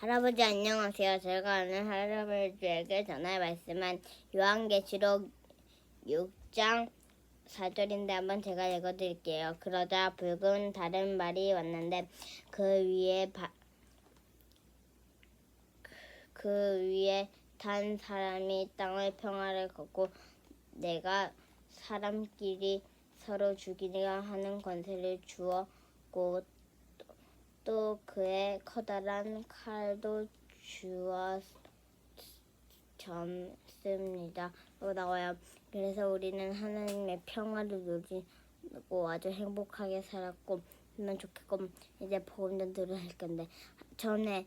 할아버지 안녕하세요. 제가 오늘 할아버지에게 전할 말씀은 요한계시록 6장 4절인데 한번 제가 읽어드릴게요. 그러자 붉은 다른 말이 왔는데 그 위에 바, 그 위에 탄 사람이 땅의 평화를 걷고 내가 사람끼리 서로 죽이려 하는 권세를 주었고 또 그의 커다란 칼도 주었습니다. 로 나와요. 그래서 우리는 하나님의 평화를 누리고 아주 행복하게 살았고 하면 좋겠고 이제 들어야 할 건데 전에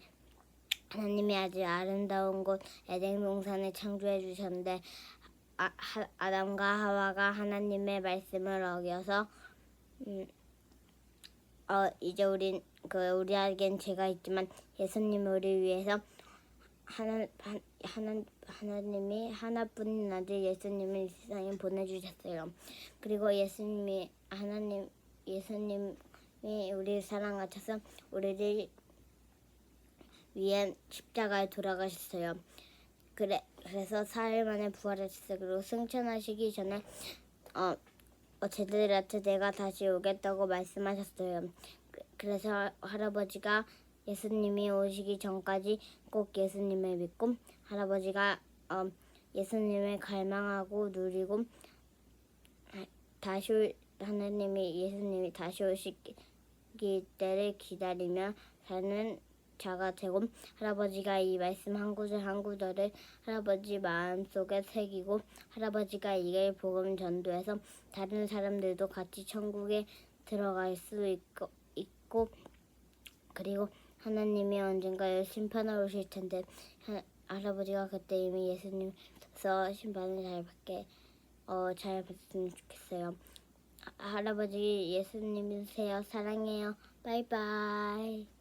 하나님이 아주 아름다운 곳 에덴 동산을 창조해 주셨는데 아, 하, 아담과 하와가 하나님의 말씀을 어겨서 음, 어 이제 우린 그 우리에겐 죄가 있지만 예수님이 우리 위해서 하나 한- 하나 하나님이 하나뿐인 아들 예수님을 이 세상에 보내주셨어요. 그리고 예수님이 하나님 예수님이 우리 사랑하셔서 우리를 위해 십자가에 돌아가셨어요. 그래 그래서 사흘 만에 부활하셨어요. 그리고 승천하시기 전에 어, 어 제들한테 내가 다시 오겠다고 말씀하셨어요. 그- 그래서 할아버지가 예수님이 오시기 전까지 꼭 예수님을 믿고 할아버지가 어, 예수님을 갈망하고 누리고 아, 다시 올- 하나님이 예수님이 다시 오시기 때를 기다리며 사는 자가 되고 할아버지가 이 말씀 한 구절 한 구절을 할아버지 마음속에 새기고 할아버지가 이걸 복음 전도해서 다른 사람들도 같이 천국에 들어갈 수 있고, 있고 그리고 하나님이 언젠가 심판을 오실 텐데 하, 할아버지가 그때 이미 예수님서 심판을 잘 받게 어, 잘 받았으면 좋겠어요. 하- 할아버지 예수님이세요. 사랑해요. 바이바이.